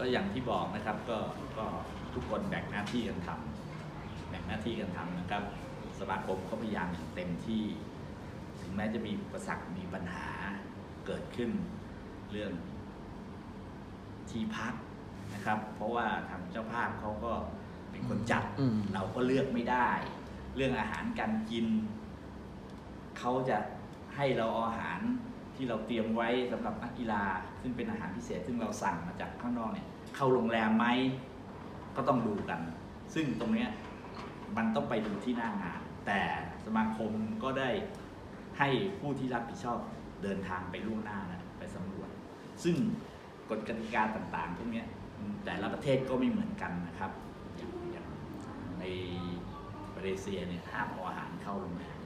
ก็อย่างที่บอกนะครับก็ก็ทุกคนแบ่งหน้าที่กันทำแบ่งหน้าที่กันทำนะครับสมาคมก็พยายามอย่างเต็มที่ ถึงแม้จะมีอุปสรรคมีปัญหาเกิดขึ้นเรื่องที่พักนะครับ เพราะว่าทางเจ้าภาพเขาก็เป็นคนจัดอืมเราก็เลือกไม่ได้ เรื่องอาหารการกิน เขาจะให้เราเอาอาหาร ที่เราเตรียมไว้สำหรับนักกีฬา ซึ่งเป็นอาหารพิเศษ ซึ่งเราสั่งมาจากข้างนอกเนี่ยเข้าโรงแรมไหมก็ต้องดูกัน ซึ่งตรงเนี้ยมันต้องไปดูที่หน้างาน แต่สมาคมก็ได้ให้ผู้ที่รับผิดชอบเดินทางไปล่วงหน้านะไปสำรวจ ซึ่งกฎกติกาต่างๆพวกเนี้ยแต่ละประเทศก็ไม่เหมือนกันนะครับอย่างอย่างในมาเลเซียเนี่ยห้ามเอาอาหารเข้าโรงแรม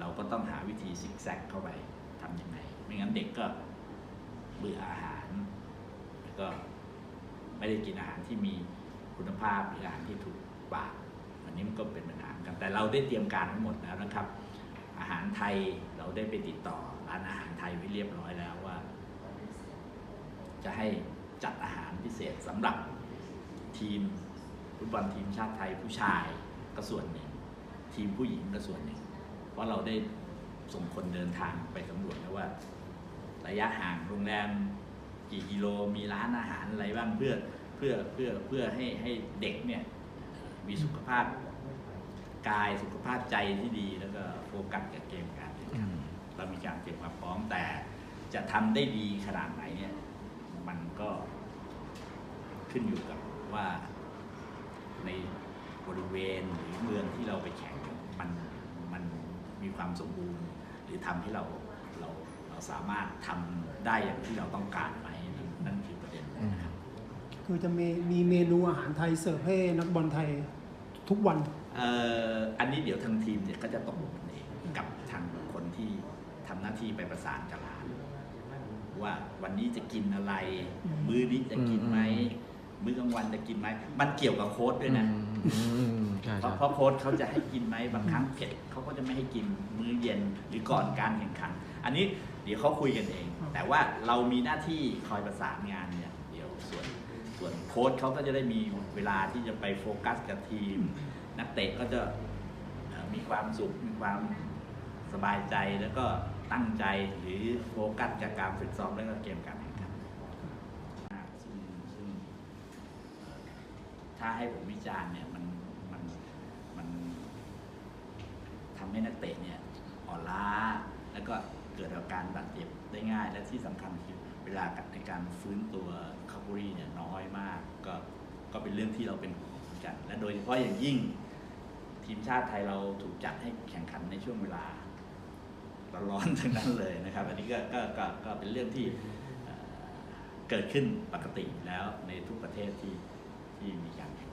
เราก็ต้องหาวิธีซิกแซกเข้าไปทำยังไง นั้นเด็กก็เบื่ออาหาร แล้วก็ไม่ได้กินอาหารที่มีคุณภาพหรืออาหารที่ถูกปากอันนี้มันก็เป็นปัญหากันแต่เราได้เตรียมการทั้งหมดแล้วนะครับ อาหารไทยเราได้ไปติดต่อร้านอาหารไทยไว้เรียบร้อยแล้วว่า จะให้จัดอาหารพิเศษสำหรับทีมฟุตบอลทีมชาติไทยผู้ชายก็ส่วนหนึ่ง ทีมผู้หญิงก็ส่วนหนึ่ง เพราะเราได้ส่งคนเดินทางไปสำรวจแล้วว่า ระยะห่างโรงแรมกี่กิโลมีร้านอาหารอะไรบ้างเพื่อเพื่อเพื่อเพื่อให้ให้เด็กเนี่ยมีสุขภาพกายสุขภาพใจที่ดีแล้วก็โฟกัสกับเกมการแข่งขันเรามีการเตรียมความพร้อมแต่จะทำได้ดีขนาดไหนเนี่ยมันก็ขึ้นอยู่กับว่าในบริเวณหรือเมืองที่เราไปแข่งมันมันมีความสมบูรณ์ หรือทำให้เราเราเรา สามารถทำได้อย่างที่เราต้องการไหมนั่นนั่นคือประเด็นนะครับคือจะมีมีเมนูอาหารไทยเสิร์ฟให้นักบอลไทยทุกวันเอ่ออันนี้เดี๋ยวทางทีมเนี่ยก็จะตกลงกันเองกับทางคนที่ทำหน้าที่ไปประสานกับร้าน ว่าวันนี้จะกินอะไรอืมมื้อนี้จะกินไหมมื้อกลางวันจะกินไหมมันเกี่ยวกับโค้ดด้วยนะอืมใช่เพใช่ราะเพราะโค้ชเขาจะให้กินไหมบางครั้งเผ็ดเขาก็จะไม่ให้กินมื้อเย็นหรือก่อนการแข่งขัน อันนี้ เดี๋ยวเขาคุยกันเอง แต่ว่าเรามีหน้าที่คอยประสานงานเนี่ยเดี๋ยวส่วนส่วนโค้ชเขาก็จะได้มีเวลาที่จะไปโฟกัสกับทีม นักเตะก็จะเอ่อมีความสุขมีความสบายใจแล้วก็ตั้งใจหรือโฟกัสกับการฝึกซ้อมแล้วก็เกมการแข่งขันอ่าซึ่งซึ่งถ้าให้ผมวิจารณ์เนี่ยมันมันมันทำให้นักเตะเนี่ยอ่อนล้าแล้ว ก็เกิดอาการบาดเจ็บได้ง่าย และที่สำคัญคือเวลาในการฟื้นตัวคาบูรีเนี่ยน้อยมากก็ก็เป็นเรื่องที่เราเป็นห่วงกัน และโดยเฉพาะอย่างยิ่งทีมชาติไทยเราถูกจัดให้แข่งขันในช่วงเวลาร้อนๆทั้งนั้นเลยนะครับ อันนี้ก็ก็ก็ก็เป็นเรื่องที่เกิดขึ้นปกติแล้วในทุกประเทศที่ที่มีการแข่ง